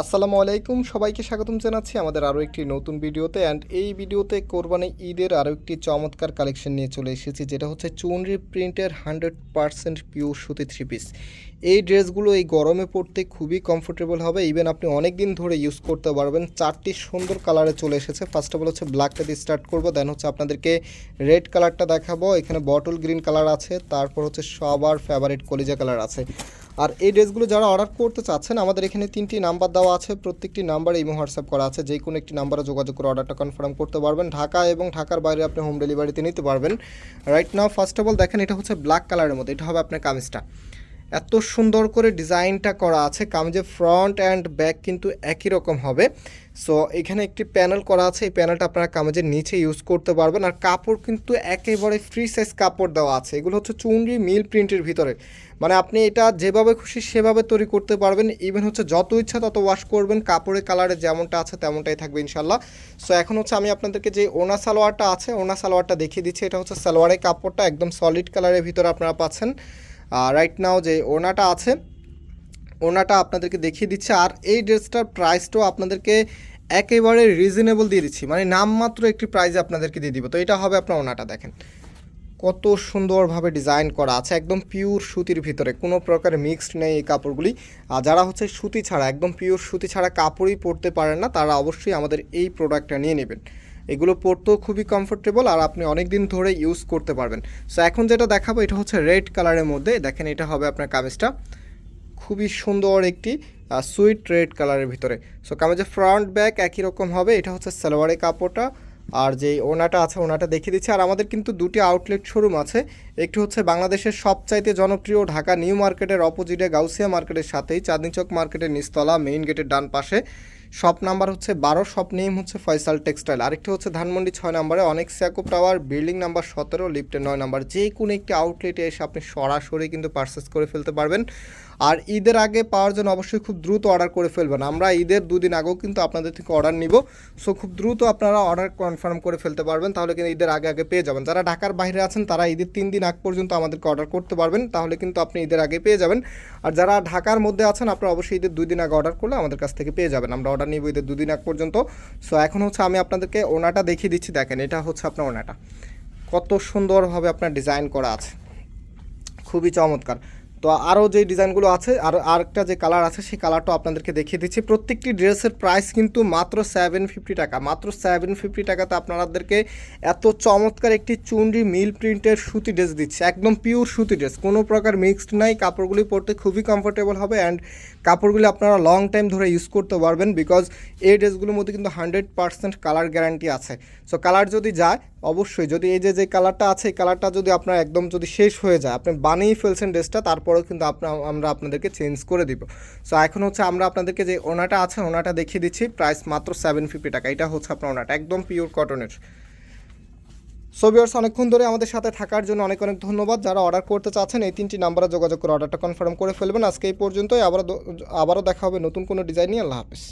আসসালামু আলাইকুম, সবাইকে স্বাগতম জানাচ্ছি আমাদের আরও একটি নতুন ভিডিওতে। অ্যান্ড এই ভিডিওতে কোরবানি ঈদের আরও একটি চমৎকার কালেকশন নিয়ে চলে এসেছি, যেটা হচ্ছে চুনরি প্রিন্টের হান্ড্রেড পারসেন্ট পিওর সুতি থ্রি পিস এই ড্রেসগুলো এই গরমে পড়তে খুবই কমফোর্টেবল হবে। ইভেন আপনি অনেক দিন ধরে ইউজ করতে পারবেন। চারটি সুন্দর কালারে চলে এসেছে। ফার্স্ট অফ অল হচ্ছে ব্ল্যাকটা দিয়ে স্টার্ট করব দেন হচ্ছে আপনাদেরকে রেড কালারটা দেখাবো। এখানে বটল গ্রিন কালার আছে, তারপর হচ্ছে সবার ফেভারিট কলিজা কালার আছে। আর এই ড্রেসগুলো যারা অর্ডার করতে চাচ্ছেন, আমাদের এখানে তিনটি নাম্বার আছে, প্রত্যেকটি নাম্বারে ইমো, হোয়াটসঅ্যাপ করা আছে, যে কোনো একটি নাম্বারে যোগাযোগ করে অর্ডারটা কনফার্ম করতে পারবেন। ঢাকা এবং ঢাকার বাইরে আপনি হোম ডেলিভারিতে নিতে পারবেন। Right now first of all দেখেন এটা হচ্ছে ব্ল্যাক কালারের মধ্যে, এটা হবে আপনার কামিজটা। এত সুন্দর করে ডিজাইনটা করা আছে, কামিজের ফ্রন্ট অ্যান্ড ব্যাক কিন্তু একই রকম হবে। সো এখানে একটি প্যানেল করা আছে, এই প্যানেলটা আপনারা কামিজের নিচে ইউজ করতে পারবেন। আর কাপড় কিন্তু একেবারে ফ্রি সাইজ কাপড় দেওয়া আছে। এগুলো হচ্ছে চুনরি মিল প্রিন্টের ভিতরে। মানে আপনি এটা যেভাবে খুশি সেভাবে তৈরি করতে পারবেন। ইভেন হচ্ছে যত ইচ্ছা তত ওয়াশ করবেন। কাপড়ের কালারে যেমনটা আছে তেমনটাই থাকবে ইনশাল্লাহ সো এখন হচ্ছে আমি আপনাদেরকে যে ওনা সালোয়ারটা আছে, ওনা সালোয়ারটা দেখিয়ে দিচ্ছি। এটা হচ্ছে সালোয়ারের কাপড়টা, একদম সলিড কালারের ভিতরে আপনারা পাচ্ছেন। রাইট নাও যে ওনাটা আছে ওনাটা আপনাদেরকে দেখিয়ে দিচ্ছে। আর এই ড্রেসটার প্রাইসটাও আপনাদেরকে একেবারে রিজনেবল দিয়ে দিচ্ছি। মানে নামমাত্র একটি প্রাইজে আপনাদেরকে দিয়ে দিব। তো এটা হবে আপনার ওনাটা দেখেন। কত সুন্দরভাবে ডিজাইন করা আছে। একদম পিওর সুতির ভিতরে, কোনো প্রকার মিক্সড নেই এই কাপড়গুলি। আর যারা হচ্ছে সুতি ছাড়া, একদম পিওর সুতি ছাড়া কাপড়ই পরতে পারেন না, তারা অবশ্যই আমাদের এই প্রোডাক্টটা নিয়ে নেবেন। এগুলো পরতেও খুবই কমফোর্টেবল আর আপনি অনেক দিন ধরে ইউজ করতে পারবেন। সো এখন যেটা দেখাবো, এটা হচ্ছে রেড কালারের মধ্যে। দেখেন, এটা হবে আপনার কামিজটা। খুবই সুন্দর একটি সুইট রেড কালারের ভিতরে। সো কামিজের ফ্রন্ট ব্যাক একই রকম হবে। এটা হচ্ছে সালোয়ারের কাপড়টা। আর যে ওনাটা আছে ওনাটা দেখিয়ে দিচ্ছে। আর আমাদের কিন্তু দুটি আউটলেট শোরুম আছে। একটি হচ্ছে বাংলাদেশের সবচাইতে জনপ্রিয় ঢাকা নিউ মার্কেটের অপোজিটে গাউসিয়া মার্কেটের সাথেই, চাঁদনি চক মার্কেটের নিস্তলা মেইন গেটের ডান পাশে। শপ নাম্বার হচ্ছে বারো, শপ নেম হচ্ছে ফয়সাল টেক্সটাইল। আরেকটি হচ্ছে ধানমন্ডি ছয় নম্বরে, অনেক স্যাকো টাওয়ার বিল্ডিং নাম্বার সতেরো লিফটের নয় নাম্বার। যে কোনো একটি আউটলেটে এসে আপনি সরাসরি কিন্তু পারচেস করে ফেলতে পারবেন। আর ঈদের আগে পাওয়ার জন্য অবশ্যই খুব দ্রুত অর্ডার করে ফেলবেন। আমরা ঈদের দুদিন আগেও কিন্তু আপনাদের থেকে অর্ডার নিব। সো খুব দ্রুত আপনারা অর্ডার কনফার্ম করে ফেলতে পারবেন, তাহলে কিন্তু ঈদের আগে আগে পেয়ে যাবেন। যারা ঢাকার বাইরে আছেন, তারা ঈদের তিন দিন আগ পর্যন্ত আমাদেরকে অর্ডার করতে পারবেন, তাহলে কিন্তু আপনি ঈদের আগে পেয়ে যাবেন। আর যারা ঢাকার মধ্যে আছেন, আপনারা অবশ্যই ঈদের দুই দিন আগে অর্ডার করলে আমাদের কাছ থেকে পেয়ে যাবেন। আমরা অর্ডার নিব ঈদের দুদিন আগ পর্যন্ত। সো এখন হচ্ছে আমি আপনাদেরকে ওনাটা দেখিয়ে দিচ্ছি, দেখেন, এটা হচ্ছে আপনার ওনাটা। কত সুন্দরভাবে আপনার ডিজাইন করা আছে। খুবই চমৎকার। তো আরও যে ডিজাইনগুলো আছে, আর আরেকটা যে কালার আছে, সেই কালারটা আপনাদেরকে দেখিয়ে দিচ্ছি। প্রত্যেকটি ড্রেসের প্রাইস কিন্তু মাত্র সেভেন ফিফটি টাকা। মাত্র সেভেন ফিফটি টাকাতে আপনাদেরকে এত চমৎকার একটি চুনরি মিল প্রিন্টের সুতি ড্রেস দিচ্ছে। একদম পিওর সুতি ড্রেস কোনো প্রকার মিক্সড নাই। কাপড়গুলি পরতে খুবই কমফোর্টেবল হবে অ্যান্ড কাপড়গুলি আপনারা লং টাইম ধরে ইউজ করতে পারবেন বিকজ এই ড্রেসগুলোর মধ্যে কিন্তু হান্ড্রেড পার্সেন্ট কালার গ্যারান্টি আছে। সো কালার যদি যায়, অবশ্যই। যদি এই যে যে কালারটা আছে, এই কালারটা যদি আপনার একদম যদি শেষ হয়ে যায়, আপনি বানিয়ে ফেলছেন ড্রেসটা তারপরেও কিন্তু আপনার আমরা আপনাদেরকে চেঞ্জ করে দিব। সো এখন হচ্ছে আমরা আপনাদেরকে যে ওনাটা আছে, ওনাটা দেখিয়ে দিচ্ছি। প্রাইস মাত্র সেভেন ফিফটি টাকা। এটা হচ্ছে আপনার ওনাটা, একদম পিওর কটনের সো ভিউয়ার্স অনেকক্ষণ ধরে আমাদের সাথে থাকার জন্য অনেক অনেক ধন্যবাদ। যারা অর্ডার করতে চাচ্ছেন, এই তিনটি নাম্বারে যোগাযোগ করে অর্ডারটা কনফার্ম করে ফেলবেন। আজকে এই পর্যন্তই। আবারও আবারও দেখা হবে নতুন কোনো ডিজাইন নিয়ে। আল্লাহ হাফিজ।